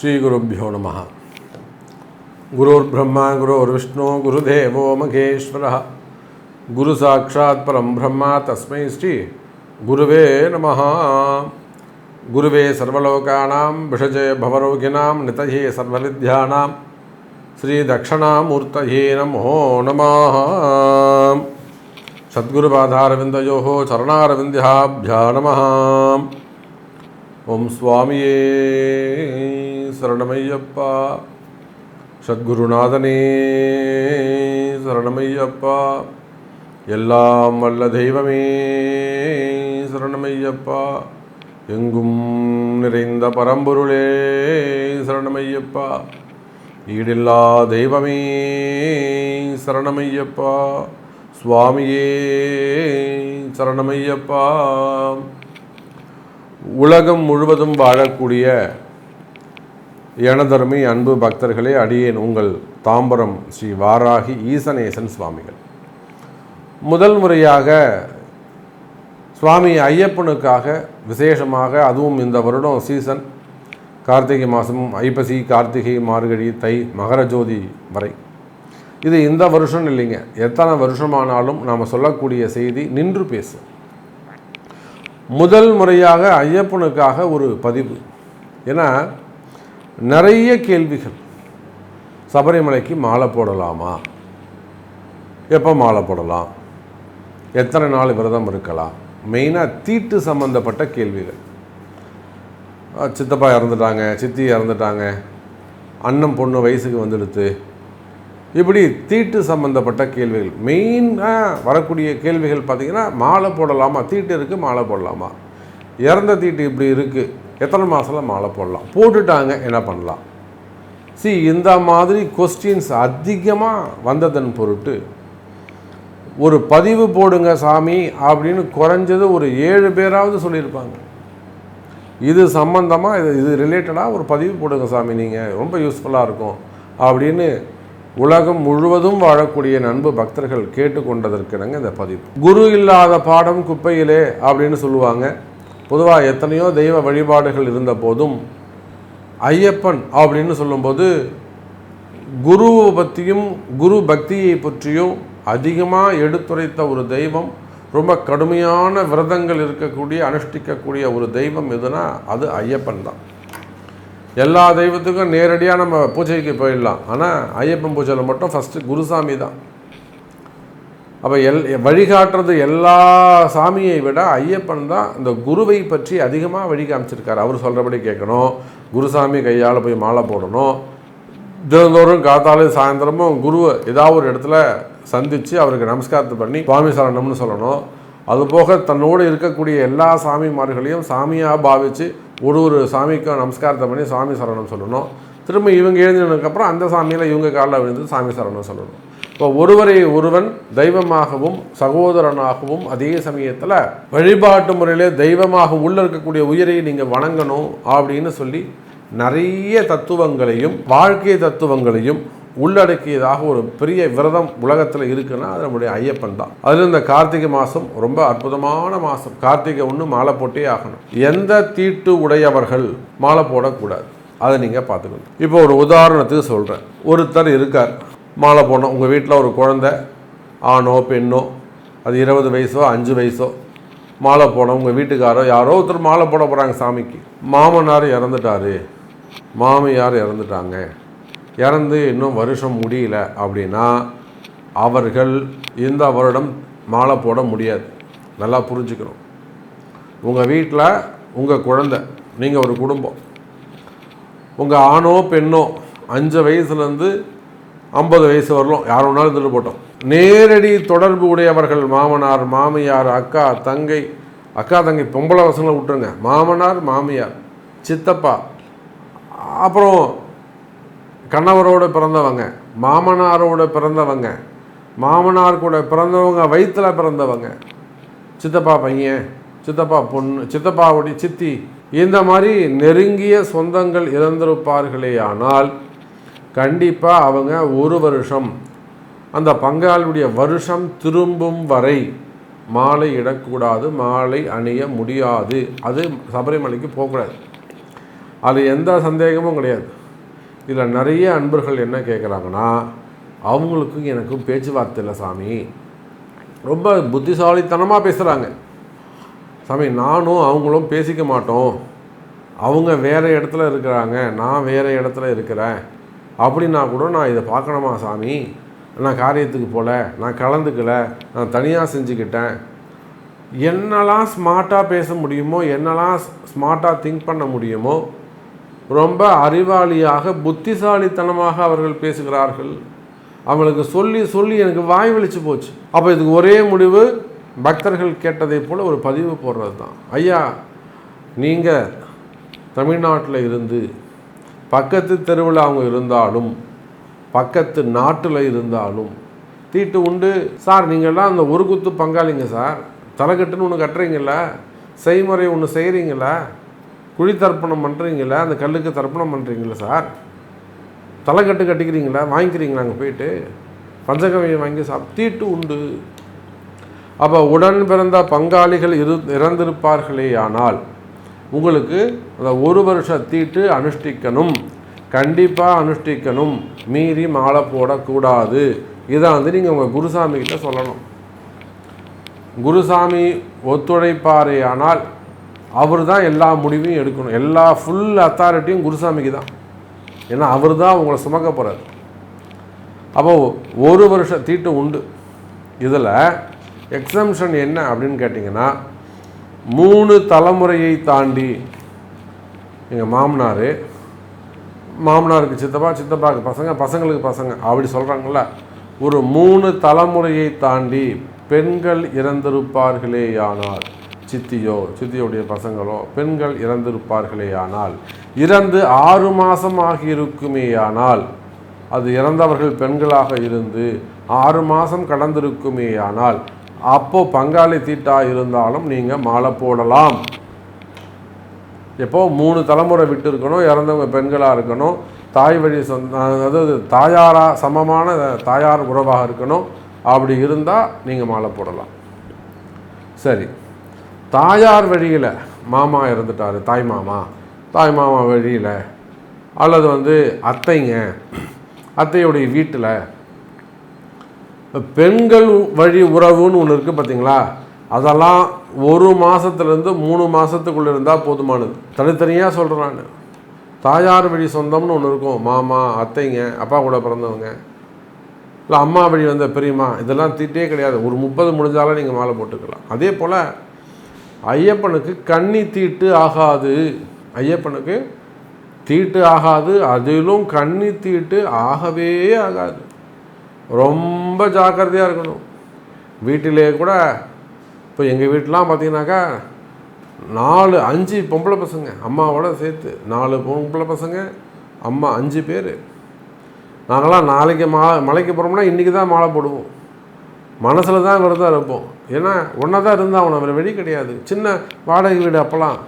श्री श्रीगुरुभ्यो नमः। गुरोर्ब्रह्मा, गुरोर्विष्णु, गुरुदेवो महेश्वरः। गुरुसाक्षात् परं ब्रह्म तस्म श्री गुरव नम। गुरव सर्वोकाना भिषजे भवरोगिना, नितये सर्वविद्यानां श्रीदक्षिणामूर्तये नमो नम। सद्गुरुपादारविन्दयोः चरणारविन्द्याभ्या नम। ஓம் சுவாமியே சரணமையப்பா. சத்குருநாதனே சரணமையப்பா. எல்லாம் வல்ல தெய்வமே சரணமையப்பா. எங்கும் நிறைந்த பரம்பொருளே சரணமையப்பா. ஈடில்லா தெய்வமே சரணமையப்பா. சுவாமியே சரணமையப்பா. உலகம் முழுவதும் வாழக்கூடிய எனதருமை அன்பு பக்தர்களே அடியேன் உங்கள் தாம்பரம் ஸ்ரீ வாராகி ஈசனேசன் சுவாமிகள். முதல் முறையாக சுவாமி ஐயப்பனுக்காக விசேஷமாக அதுவும் இந்த வருடம் சீசன் கார்த்திகை மாதம் ஐப்பசி கார்த்திகை மார்கழி தை மகர ஜோதி வரை. இது இந்த வருஷம் இல்லைங்க. எத்தனை வருஷமானாலும் நாம் சொல்லக்கூடிய செய்தி நின்று பேசும் முதல் முறையாக ஐயப்பனுக்காக ஒரு பதிவு. ஏன்னா நிறைய கேள்விகள். சபரிமலைக்கு மாலை போடலாமா? எப்போ மாலை போடலாம்? எத்தனை நாள் விரதம் இருக்கலாம்? மெயினாக தீட்டு சம்மந்தப்பட்ட கேள்விகள். சித்தப்பா இறந்துட்டாங்க சித்தி இறந்துட்டாங்க. அண்ணன் பொண்ணு வயசுக்கு வந்துடுத்து. இப்படி தீட்டு சம்மந்தப்பட்ட கேள்விகள். மெயினாக வரக்கூடிய கேள்விகள் பார்த்திங்கன்னா மாலை போடலாமா? தீட்டு இருக்குது மாலை போடலாமா? இறந்த தீட்டு இப்படி இருக்குது எத்தனை மாதத்தில் மாலை போடலாம்? போட்டுட்டாங்க என்ன பண்ணலாம்? சி இந்த மாதிரி கொஸ்டின்ஸ் அதிகமாக வந்ததன் பொருட்டு ஒரு பதிவு போடுங்க சாமி அப்படின்னு குறைஞ்சது ஒரு ஏழு பேராவது சொல்லியிருப்பாங்க. இது சம்பந்தமாக இது இது ரிலேட்டடாக ஒரு பதிவு போடுங்க சாமி நீங்கள் ரொம்ப யூஸ்ஃபுல்லாக இருக்கும் அப்படின்னு உலகம் முழுவதும் வாழக்கூடிய நண்பு பக்தர்கள் கேட்டுக்கொண்டதற்கிடங்க இந்த பதிவு. குரு இல்லாத பாடம் குப்பையிலே அப்படின்னு சொல்லுவாங்க. பொதுவாக எத்தனையோ தெய்வ வழிபாடுகள் இருந்த போதும் ஐயப்பன் அப்படின்னு சொல்லும்போது குருவை பற்றியும் குரு பக்தியை பற்றியும் அதிகமாக எடுத்துரைத்த ஒரு தெய்வம் ரொம்ப கடுமையான விரதங்கள் இருக்கக்கூடிய அனுஷ்டிக்கக்கூடிய ஒரு தெய்வம் எதுனா அது ஐயப்பன் தான். எல்லா தெய்வத்துக்கும் நேரடியாக நம்ம பூஜைக்கு போயிடலாம். ஆனால் ஐயப்பன் பூஜையில் மட்டும் ஃபஸ்ட்டு குருசாமி தான். அப்போ எல் வழிகாட்டுறது எல்லா சாமியை விட ஐயப்பன் தான் இந்த குருவை பற்றி அதிகமாக வழி காமிச்சிருக்காரு. அவர் சொல்கிறபடி கேட்கணும். குருசாமி கையால் போய் மாலை போடணும். தினந்தோறும் காத்தாலே சாயந்தரமும் குருவை ஏதாவது ஒரு இடத்துல சந்தித்து அவருக்கு நமஸ்காரத்தை பண்ணி சுவாமி சரணம்னு சொல்லணும். அதுபோக தன்னோடு இருக்கக்கூடிய எல்லா சாமிமார்களையும் சாமியாக பாவித்து ஒரு ஒரு சாமிக்கும் நமஸ்காரத்தை பண்ணி சாமி சரணம் சொல்லணும். திரும்ப இவங்க எழுந்தினதுக்கப்புறம் அந்த சாமியில் இவங்க காலில் விழுந்து சாமி சரணம் சொல்லணும். இப்போ ஒருவரை ஒருவன் தெய்வமாகவும் சகோதரனாகவும் அதே சமயத்தில் வழிபாட்டு முறையிலே தெய்வமாக உள்ள இருக்கக்கூடிய உயிரை நீங்கள் வணங்கணும் அப்படின்னு சொல்லி நிறைய தத்துவங்களையும் வாழ்க்கை தத்துவங்களையும் உள்ளடக்கியதாக ஒரு பெரிய விரதம் உலகத்தில் இருக்குன்னா அது நம்முடைய ஐயப்பன் தான். அதில் இந்த கார்த்திகை மாதம் ரொம்ப அற்புதமான மாதம் கார்த்திகை ஒன்று மாலை போட்டே ஆகணும். எந்த தீட்டு உடையவர்கள் மாலை போடக்கூடாது. அதை நீங்கள் பார்த்துக்கணும். இப்போ ஒரு உதாரணத்துக்கு சொல்கிறேன் ஒருத்தர் இருக்கார். மாலை போடணும். உங்கள் வீட்டில் ஒரு குழந்தை ஆணோ பெண்ணோ அது இருபது வயசோ அஞ்சு வயசோ மாலை போடணும். உங்கள் வீட்டுக்காரோ யாரோ ஒருத்தர் மாலை போட போகிறாங்க சாமிக்கு. மாமனார் இறந்துட்டாரு. மாமியார் இறந்துட்டாங்க. இறந்து இன்னும் வருஷம் முடியல அப்படின்னா அவர்கள் இந்த வருடம் மாலை போட முடியாது. நல்லா புரிஞ்சுக்கணும். உங்கள் வீட்டில் உங்கள் குழந்தை நீங்கள் ஒரு குடும்பம். உங்கள் ஆணோ பெண்ணோ அஞ்சு வயசுலேருந்து ஐம்பது வயசு வரலாம் யார் வேணாலும் இருந்துட்டு போட்டோம் நேரடி தொடர்பு உடையவர்கள் மாமனார் மாமியார் அக்கா தங்கை அக்கா தங்கை பொம்பளை வசங்களை விட்டுருங்க. மாமனார் மாமியார் சித்தப்பா அப்புறம் கணவரோடு பிறந்தவங்க மாமனாரோட பிறந்தவங்க மாமனார் கூட பிறந்தவங்க வயிற்றில் பிறந்தவங்க சித்தப்பா பையன் சித்தப்பா பொண்ணு சித்தப்பாவுடைய சித்தி இந்த மாதிரி நெருங்கிய சொந்தங்கள் இறந்திருப்பார்களே ஆனால் கண்டிப்பாக அவங்க ஒரு வருஷம் அந்த பங்காளியுடைய வருஷம் திரும்பும் வரை மாலை இடக்கூடாது மாலை அணிய முடியாது. அது சபரிமலைக்கு போகக்கூடாது. அதில் எந்த சந்தேகமும் கிடையாது. இதில் நிறைய அன்பர்கள் என்ன கேட்குறாங்கன்னா அவங்களுக்கும் எனக்கும் பேச்சுவார்த்தை இல்லை சாமி. ரொம்ப புத்திசாலித்தனமாக பேசுகிறாங்க சாமி நானும் அவங்களும் பேசிக்க மாட்டோம். அவங்க வேறு இடத்துல இருக்கிறாங்க நான் வேறு இடத்துல இருக்கிறேன். அப்படின்னா கூட நான் இதை பார்க்கணுமா சாமி? நான் காரியத்துக்கு போகல நான் கலந்துக்கல நான் தனியாக செஞ்சுக்கிட்டேன். என்னெல்லாம் ஸ்மார்ட்டாக பேச முடியுமோ என்னெல்லாம் ஸ்மார்ட்டாக திங்க் பண்ண முடியுமோ ரொம்ப அறிவாளியாக புத்திசாலித்தனமாக அவர்கள் பேசுகிறார்கள். அவங்களுக்கு சொல்லி சொல்லி எனக்கு வாய் வெளிச்சு போச்சு. அப்போ இதுக்கு ஒரே முடிவு பக்தர்கள் கேட்டதை போல் ஒரு பதிவு போடுறது தான் ஐயா நீங்கள் தமிழ்நாட்டில் இருந்து பக்கத்து தெருவில் அவங்க இருந்தாலும் பக்கத்து நாட்டில் இருந்தாலும் தீட்டு உண்டு. சார் நீங்கள்லாம் அந்த ஒரு குத்து பங்காளிங்க சார். தலைக்கட்டுன்னு ஒன்று கட்டுறீங்கள செய்முறை ஒன்று செய்கிறீங்களா குழி தர்ப்பணம் பண்ணுறீங்களா அந்த கல்லுக்கு தர்ப்பணம் பண்ணுறீங்களா சார்? தலைக்கட்டு கட்டிக்கிறீங்களா? வாங்கிக்கிறீங்களா அங்கே போயிட்டு? பஞ்சகவியை வாங்கி சாப்பிட்டு உண்டு. அப்போ உடன் பிறந்த பங்காளிகள் இரு இறந்திருப்பார்களே ஆனால் உங்களுக்கு அந்த ஒரு வருஷ தீட்டு அனுஷ்டிக்கணும். கண்டிப்பாக அனுஷ்டிக்கணும். மீறி மாலை போடக்கூடாது. இதை வந்து நீங்கள் உங்கள் குருசாமி கிட்ட சொல்லணும். குருசாமி ஒத்துழைப்பாரே ஆனால் அவர் தான் எல்லா முடிவையும் எடுக்கணும். எல்லா ஃபுல் அத்தாரிட்டியும் குருசாமிக்கு தான். ஏன்னா அவர் தான் உங்களை சுமக்க போகிறார் அப்போ ஒரு வருஷம் தீட்டு உண்டு. இதில் எக்ஸம்ஷன் என்ன அப்படின்னு கேட்டிங்கன்னா மூணு தலைமுறையை தாண்டி எங்கள் மாமனார் மாமனாருக்கு சித்தப்பா சித்தப்பாவுக்கு பசங்க பசங்களுக்கு பசங்க அப்படி சொல்கிறாங்கள ஒரு மூணு தலைமுறையை தாண்டி பெண்கள் இறந்திருப்பார்களேயானால் சித்தியோ சித்தியோடைய பசங்களோ பெண்கள் இறந்திருப்பார்களேயானால் இறந்து ஆறு மாதம் ஆகியிருக்குமேயானால் அது இறந்தவர்கள் பெண்களாக இருந்து ஆறு மாதம் கடந்திருக்குமேயானால் அப்போ பங்காளி தீட்டா இருந்தாலும் நீங்கள் மாலை போடலாம். எப்போ மூணு தலைமுறை விட்டு இருக்கணும் இறந்தவங்க பெண்களாக இருக்கணும் தாய் வழி சொந்த அதாவது தாயாராக சமமான தாயார் உறவாக இருக்கணும் அப்படி இருந்தால் நீங்கள் மாலை போடலாம். சரி. தாயார் வழியில் மாமா இறந்துட்டார் தாய் மாமா. தாய் மாமா வழியில் அல்லது வந்து அத்தைங்க அத்தையுடைய வீட்டில் பெண்கள் வழி உறவுன்னு ஒன்று இருக்குது பார்த்தீங்களா அதெல்லாம் ஒரு மாதத்துலேருந்து மூணு மாதத்துக்குள்ளே இருந்தால் போதுமானது. தனித்தனியாக சொல்கிறேன் நான். தாயார் வழி சொந்தம்னு ஒன்று இருக்கும். மாமா அத்தைங்க அப்பா கூட பிறந்தவங்க. இல்லை அம்மா வழி வந்த பெரியம்மா இதெல்லாம் திட்டே கிடையாது. ஒரு முப்பது முடிஞ்சாலும் நீங்கள் மாலை போட்டுக்கலாம். அதே போல் ஐயப்பனுக்கு கண்ணி தீட்டு ஆகாது. ஐயப்பனுக்கு தீட்டு ஆகாது. அதிலும் கண்ணி தீட்டு ஆகவே ஆகாது. ரொம்ப ஜாக்கிரதையாக இருக்கணும். வீட்டிலே கூட இப்போ எங்கள் வீட்டிலாம் பார்த்தீங்கன்னாக்கா நாலு அஞ்சு பொம்பளை பசங்க அம்மாவோட சேர்த்து நாலு பொம்பளை பசங்க அம்மா அஞ்சு பேர். நாங்களாம் நாளைக்கு மா மலைக்கு போகிறோம்னா இன்றைக்கி தான் மாலை போடுவோம். மனசில் தான் விரதம் இருப்போம் ஏன்னா ஒன்றா தான் இருந்தால் அவனை வேறு வெளி கிடையாது. சின்ன வாடகை வீடு அப்போல்லாம்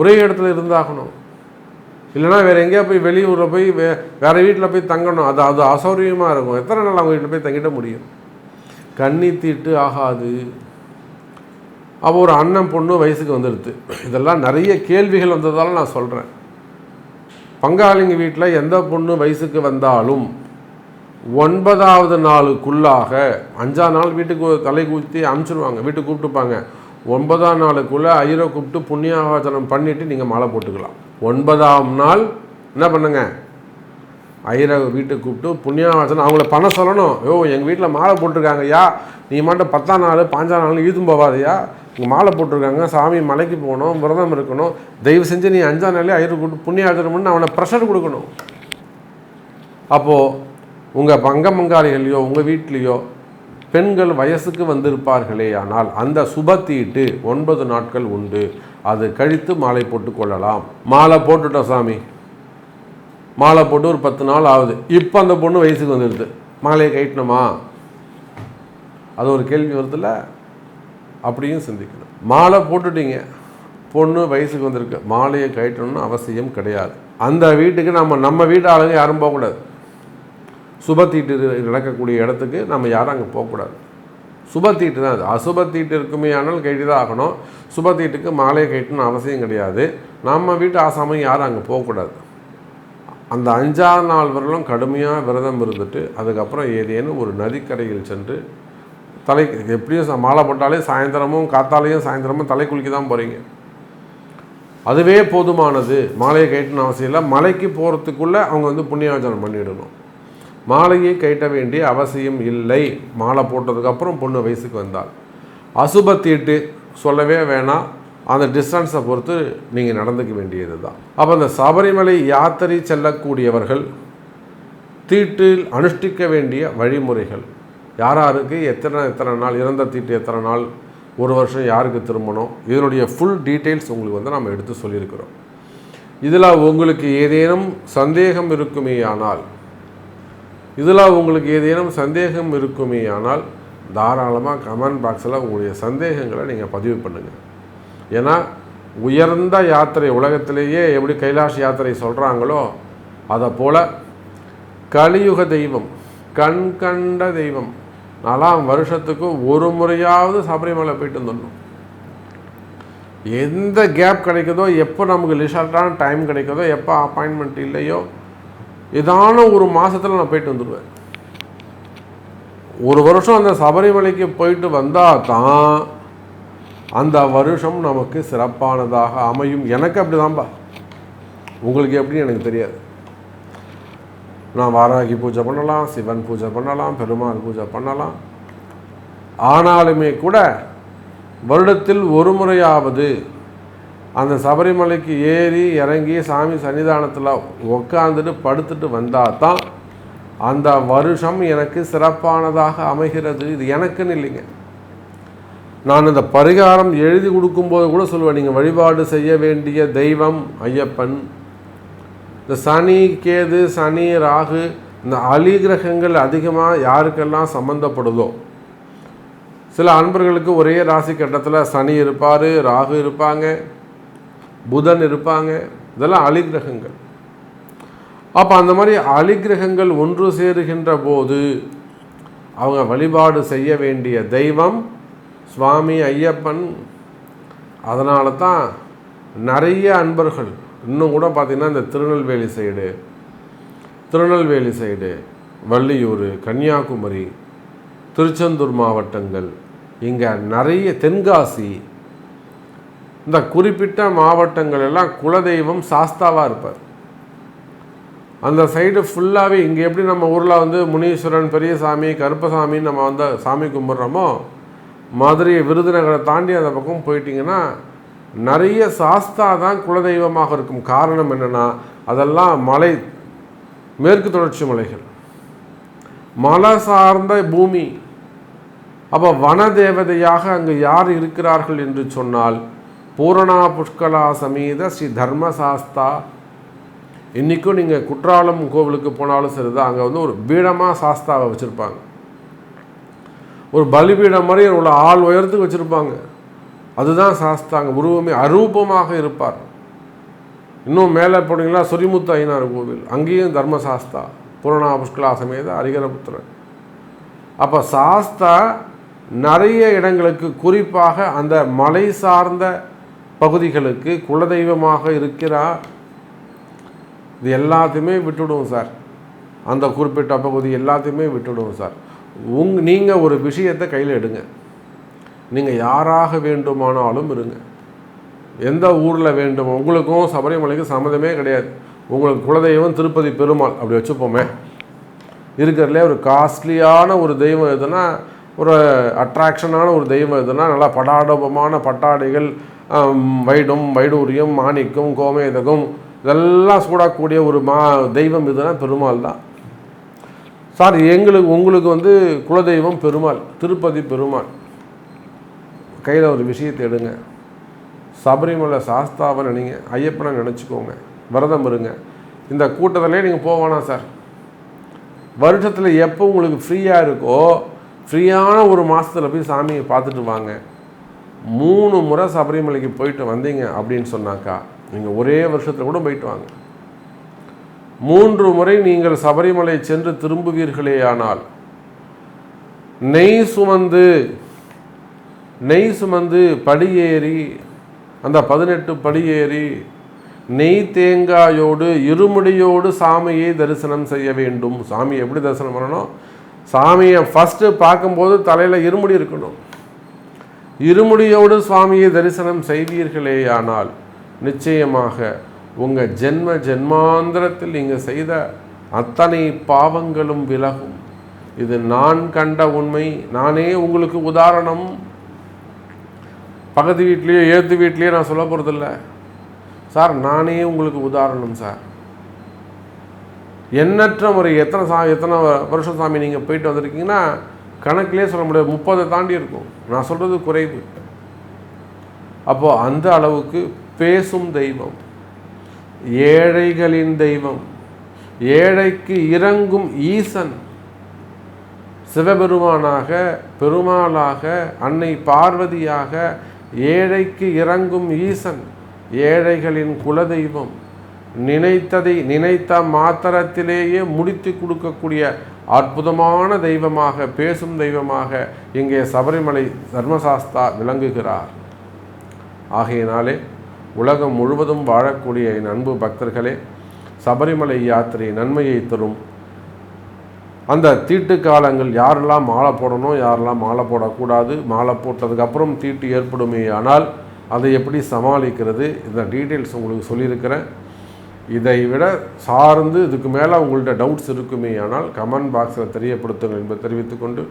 ஒரே இடத்துல இருந்தாகணும். இல்லைனா வேறு எங்கேயா போய் வெளியூரில் போய் வே வேறு வீட்டில் போய் தங்கணும். அது அது அசௌரியமாக இருக்கும். எத்தனை நாள் அவங்க வீட்டில் போய் தங்கிட முடியும்? கண்ணி தீட்டு ஆகாது. அப்போ ஒரு அண்ணன் பொண்ணு வயசுக்கு வந்துடுது. இதெல்லாம் நிறைய கேள்விகள் வந்ததால நான் சொல்கிறேன் பங்காளிங்க வீட்டில் எந்த பொண்ணு வயசுக்கு வந்தாலும் ஒன்பதாவது நாளுக்குள்ளாக அஞ்சாம் நாள் வீட்டுக்கு தலை குத்தி அனுப்பிச்சிடுவாங்க வீட்டுக்கு கூப்பிட்டுப்பாங்க. ஒன்பதாம் நாளுக்குள்ளே ஐயரை கூப்பிட்டு புண்ணியாவாசனம் பண்ணிவிட்டு நீங்கள் மாலை போட்டுக்கலாம். ஒன்பதாம் நாள் என்ன பண்ணுங்க? ஐயரை வீட்டுக்கு கூப்பிட்டு புண்ணியாவாசனம் அவங்கள பணம் சொல்லணும். ஐயோ எங்கள் வீட்டில் மாலை போட்டிருக்காங்க ஐயா நீ மட்டும் பத்தாம் நாள் பாஞ்சாம் நாள் ஈதும் போவாதையா இங்கே மாலை போட்டிருக்காங்க சாமி மலைக்கு போகணும் விரதம் இருக்கணும். தயவு செஞ்சு நீ அஞ்சாம் நாளே ஐயரை கூப்பிட்டு புண்ணியாச்சனம் பண்ணி அவனை ப்ரெஷர் கொடுக்கணும். அப்போது உங்கள் பங்க பங்காளிகளையோ உங்கள் வீட்லேயோ பெண்கள் வயசுக்கு வந்திருப்பார்களே ஆனால் அந்த சுபத்தீட்டு ஒன்பது நாட்கள் உண்டு. அது கழித்து மாலை போட்டு கொள்ளலாம். மாலை போட்டுட்டோம் சாமி. மாலை போட்டு ஒரு பத்து நாள் ஆகுது. இப்போ அந்த பொண்ணு வயசுக்கு வந்துடுது. மாலையை கட்டணுமா அது ஒரு கேள்வி வருதுல்ல? அப்படியும் சிந்திக்கணும். மாலை போட்டுட்டீங்க. பொண்ணு வயசுக்கு வந்திருக்கு. மாலையை கட்டணும்னு அவசியம் கிடையாது. அந்த வீட்டுக்கு நம்ம நம்ம வீட்டு ஆளுங்க யாரும் போகக்கூடாது. சுபத்தீட்டு நடக்கக்கூடிய இடத்துக்கு நம்ம யாரும் அங்கே போகக்கூடாது. சுபத்தீட்டு தான் அது. அசுபத்தீட்டு இருக்குமே ஆனால் கட்டி தான் ஆகணும். சுபத்தீட்டுக்கு மாலையை கேட்டுன்னு அவசியம் கிடையாது. நம்ம வீட்டு ஆசாமையும் யாரும் அங்கே போகக்கூடாது. அந்த அஞ்சாறு நாள் வரலும் கடுமையாக விரதம் இருந்துட்டு அதுக்கப்புறம் ஏதேனும் ஒரு நதிக்கரையில் சென்று தலை எப்படியும் மாலை போட்டாலே சாயந்தரமும் காத்தாலையும் சாயந்தரமும் தலை குளிக்க தான் போகிறீங்க அதுவே போதுமானது. மாலையை கேட்டுன்னு அவசியம் இல்லை. மலைக்கு போகிறதுக்குள்ளே அவங்க வந்து புண்ணியார்ஜனம் பண்ணிடணும். மாலையை கட்ட வேண்டிய அவசியம் இல்லை. மாலை போட்டதுக்கப்புறம் பொண்ணு வயசுக்கு வந்தால் அசுபத்தீட்டு சொல்லவே வேணாம். அந்த டிஸ்டன்ஸை பொறுத்து நீங்கள் நடந்துக்க வேண்டியது தான் அப்போ அந்த சபரிமலை யாத்திரை செல்லக்கூடியவர்கள் தீட்டில் அனுஷ்டிக்க வேண்டிய வழிமுறைகள். யார் யாருக்கு எத்தனை எத்தனை நாள்? இறந்த தீட்டு எத்தனை நாள்? ஒரு வருஷம் யாருக்கு திரும்பணும்? இதனுடைய ஃபுல் டீட்டெயில்ஸ் உங்களுக்கு வந்து நம்ம எடுத்து சொல்லியிருக்கிறோம். இதில் உங்களுக்கு ஏதேனும் சந்தேகம் இருக்குமேயானால் இதில் உங்களுக்கு ஏதேனும் சந்தேகம் இருக்குமேயானால் தாராளமாக கமெண்ட் பாக்ஸில் உங்களுடைய சந்தேகங்களை நீங்கள் பதிவு பண்ணுங்கள் ஏன்னா உயர்ந்த யாத்திரை உலகத்திலேயே எப்படி கைலாஷ் யாத்திரை சொல்கிறாங்களோ அதை போல் கலியுக தெய்வம் கண் கண்ட தெய்வம் நாலாம் வருஷத்துக்கு ஒரு முறையாவது சபரிமலை போயிட்டு வந்துடணும். எந்த கேப் கிடைக்குதோ எப்போ நமக்கு லிஷார்ட்டான டைம் கிடைக்குதோ எப்போ அப்பாயின்மெண்ட் இல்லையோ ஏதான ஒரு மாதத்தில் நான் போயிட்டு வந்துடுவேன் ஒரு வருஷம் அந்த சபரிமலைக்கு போயிட்டு வந்தால் தான் அந்த வருஷம் நமக்கு சிறப்பானதாக அமையும். எனக்கு அப்படிதான்பா. உங்களுக்கு எப்படின்னு எனக்கு தெரியாது. நான் வாராகி பூஜை பண்ணலாம் சிவன் பூஜை பண்ணலாம் பெருமாள் பூஜை பண்ணலாம். ஆனாலுமே கூட வருடத்தில் ஒரு முறையாவது அந்த சபரிமலைக்கு ஏறி இறங்கி சாமி சன்னிதானத்தில் உக்காந்துட்டு படுத்துட்டு வந்தால் தான் அந்த வருஷம் எனக்கு சிறப்பானதாக அமைகிறது. இது எனக்குன்னு இல்லைங்க. நான் இந்த பரிகாரம் எழுதி கொடுக்கும்போது கூட சொல்லுவேன் நீங்கள் வழிபாடு செய்ய வேண்டிய தெய்வம் ஐயப்பன். இந்த சனி கேது சனி ராகு இந்த அலிகிரகங்கள் அதிகமாக யாருக்கெல்லாம் சம்மந்தப்படுதோ சில அன்பர்களுக்கு ஒரே ராசி கட்டத்தில் சனி இருப்பார் ராகு இருப்பாங்க. புதன் இருப்பாங்க இதெல்லாம் அலிகிரகங்கள் அப்போ அந்த மாதிரி அலிகிரகங்கள் ஒன்று சேருகின்ற போது அவங்க வழிபாடு செய்ய வேண்டிய தெய்வம் சுவாமி ஐயப்பன். அதனால தான் நிறைய அன்பர்கள் இன்னும் கூட பார்த்திங்கன்னா இந்த திருநெல்வேலி சைடு திருநெல்வேலி சைடு வள்ளியூர் கன்னியாகுமரி திருச்செந்தூர் மாவட்டங்கள் இங்கே நிறைய தென்காசி இந்த குறிப்பிட்ட மாவட்டங்கள் எல்லாம் குலதெய்வம் சாஸ்தாவாக இருப்பார். அந்த சைடு ஃபுல்லாகவே இங்கே எப்படி நம்ம ஊரில் வந்து முனீஸ்வரன் பெரியசாமி கருப்பசாமின்னு நம்ம வந்து சாமி கும்பிட்றோமோ மதுரை விருதுநகரை தாண்டி அந்த பக்கம் போயிட்டிங்கன்னா நிறைய சாஸ்தா தான் குலதெய்வமாக இருக்கும். காரணம் என்னென்னா அதெல்லாம் மலை மேற்கு தொடர்ச்சி மலைகள். மலை சார்ந்த பூமி. அப்போ வன தேவதையாக அங்கே யார் இருக்கிறார்கள் என்று சொன்னால் பூரணா புஷ்கலா சமீத ஸ்ரீ தர்மசாஸ்தா. இன்றைக்கும் நீங்கள் குற்றாலம் கோவிலுக்கு போனாலும் சரிதான். அங்கே வந்து ஒரு பீடமாக சாஸ்தாவை வச்சுருப்பாங்க. ஒரு பலிபீடம் மாதிரி உள்ள ஆள் உயரத்துக்கு வச்சுருப்பாங்க. அதுதான் சாஸ்தாங்க உருவமே அரூபமாக இருப்பார். இன்னும் மேலே போனீங்களா சொரிமுத்து ஐயனார் கோவில். அங்கேயும் தர்மசாஸ்தா. பூரணா புஷ்கலா சமேத ஹரிகரபுத்திரன். அப்போ சாஸ்தா நிறைய இடங்களுக்கு குறிப்பாக அந்த மலை சார்ந்த பகுதிகளுக்கு குலதெய்வமாக இருக்கிறார் இது எல்லாத்தையுமே விட்டுடுவோம் சார். அந்த குறிப்பிட்ட பகுதி எல்லாத்தையுமே விட்டுடுவோம் சார். உங் நீங்கள் ஒரு விஷயத்தை கையில் எடுங்க. நீங்கள் யாராக வேண்டுமானாலும் இருங்க. எந்த ஊரில் வேண்டும் உங்களுக்கும் சபரிமலைக்கும் சம்மந்தமே கிடையாது. உங்களுக்கு குலதெய்வம் திருப்பதி பெருமாள் அப்படி வச்சுப்போமே. இருக்கிறதுலே ஒரு காஸ்ட்லியான ஒரு தெய்வம் எதுனா ஒரு அட்ராக்ஷனான ஒரு தெய்வம் எதுனா நல்லா படாடபமான பட்டாடைகள் வைடும் வைடூரியம் மாணிக்கம் கோமேதகம் இதெல்லாம் சூடக்கூடிய ஒரு மா தெய்வம் இதுனா பெருமாள் தான். சார் எங்களுக்கு உங்களுக்கு வந்து குலதெய்வம் பெருமாள் திருப்பதி பெருமாள். கையில் ஒரு விஷயத்தை எடுங்க. சபரிமலை சாஸ்தாவை நினைங்க ஐயப்பனை நினச்சிக்கோங்க. விரதம் இருங்க. இந்த கூட்டத்திலே நீங்கள் போவானா சார். வருஷத்தில் எப்போ உங்களுக்கு ஃப்ரீயாக இருக்கோ ஃப்ரீயான ஒரு மாதத்தில் போய் சாமியை பார்த்துட்டு வாங்க. மூணு முறை சபரிமலைக்கு போயிட்டு வந்தீங்க அப்படின்னு சொன்னாக்கா நீங்கள் ஒரே வருஷத்தில் கூட போயிட்டு வாங்க. மூன்று முறை நீங்கள் சபரிமலை சென்று திரும்புவீர்களேயானால் நெய் சுமந்து நெய் சுமந்து படியேறி அந்த பதினெட்டு படியேறி நெய் தேங்காயோடு இருமுடியோடு சாமியை தரிசனம் செய்ய வேண்டும். சாமி எப்படி தரிசனம் பண்ணணும்? சாமியை ஃபஸ்ட்டு பார்க்கும்போது தலையில் இருமுடி இருக்கணும். இருமுடியோடு சுவாமியை தரிசனம் செய்வீர்களேயானால் நிச்சயமாக உங்கள் ஜென்ம ஜென்மாந்திரத்தில் நீங்கள் செய்த அத்தனை பாவங்களும் விலகும். இது நான் கண்ட உண்மை நானே உங்களுக்கு உதாரணம். பக்கத்து வீட்லேயோ ஏற்று வீட்லேயோ நான் சொல்ல போகிறதில்ல சார் நானே உங்களுக்கு உதாரணம் சார். எண்ணற்ற முறை எத்தனை சா எத்தனை வருஷம் சாமி நீங்கள் போயிட்டு வந்திருக்கீங்கன்னா கணக்கிலே சொல்ல முடியாது. முப்பதை தாண்டி இருக்கும். நான் சொல்கிறது குறைவு. அப்போது அந்த அளவுக்கு பேசும் தெய்வம் ஏழைகளின் தெய்வம் ஏழைக்கு இறங்கும் ஈசன் சிவபெருமானாக பெருமாளாக அன்னை பார்வதியாக ஏழைக்கு இறங்கும் ஈசன் ஏழைகளின் குலதெய்வம் நினைத்ததை நினைத்த மாத்திரத்திலேயே முடித்து கொடுக்கக்கூடிய அற்புதமான தெய்வமாக பேசும் தெய்வமாக இங்கே சபரிமலை தர்மசாஸ்தா விளங்குகிறார். ஆகையினாலே உலகம் முழுவதும் வாழக்கூடிய என் அன்பு பக்தர்களே சபரிமலை யாத்திரை நன்மையை தரும். அந்த தீட்டு காலங்கள் யாரெல்லாம் மாலை போடணும் யாரெல்லாம் மாலை போடக்கூடாது மாலை போட்டதுக்கப்புறம் தீட்டு ஏற்படுமே ஆனால் அதை எப்படி சமாளிக்கிறது இந்த டீட்டெயில்ஸ் உங்களுக்கு சொல்லியிருக்கிறேன். இதை விட சார்ந்து இதுக்கு மேலே உங்கள்கிட்ட டவுட்ஸ் இருக்குமே ஆனால் கமெண்ட் பாக்ஸில் தெரியப்படுத்துங்கள் என்பதை தெரிவித்துக்கொண்டு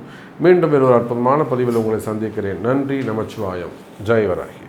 மீண்டும் ஒரு அற்புதமான பதிவில் உங்களை சந்திக்கிறேன். நன்றி நமச்சிவாயம். ஜெய்வராகி